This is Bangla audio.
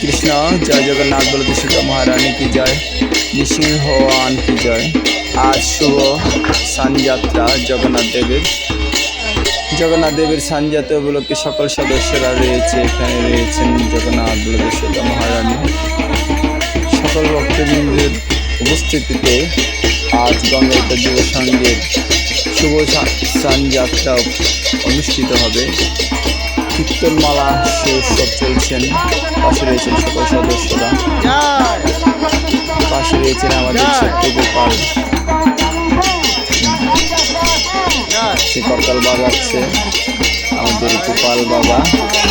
কৃষ্ণ, জয় জগন্নাথ বলতে সীতা মহারানী কি জয় নৃসিংহান কি জয়। আজ শুভ সানযাত্রা জগন্নাথ দেবের। জগন্নাথ দেবের সানযাত্রা উপলক্ষে সকল সদস্যরা রয়েছে, এখানে রয়েছেন জগন্নাথ বলতে সীতা মহারানী। সকল ভক্তবৃন্দের উপস্থিতিতে আজ গঙ্গাইতা যুব সংঘের শুভ সানযাত্রা অনুষ্ঠিত হবে। কীর্তনমালা সে উৎসব চলছেন। পাশে রয়েছেন সকল সদস্যরা। পাশে রয়েছেন আমাদের সত্য গোপাল। সে করতাল বাজাচ্ছে। আমাদের গোপাল বাবা।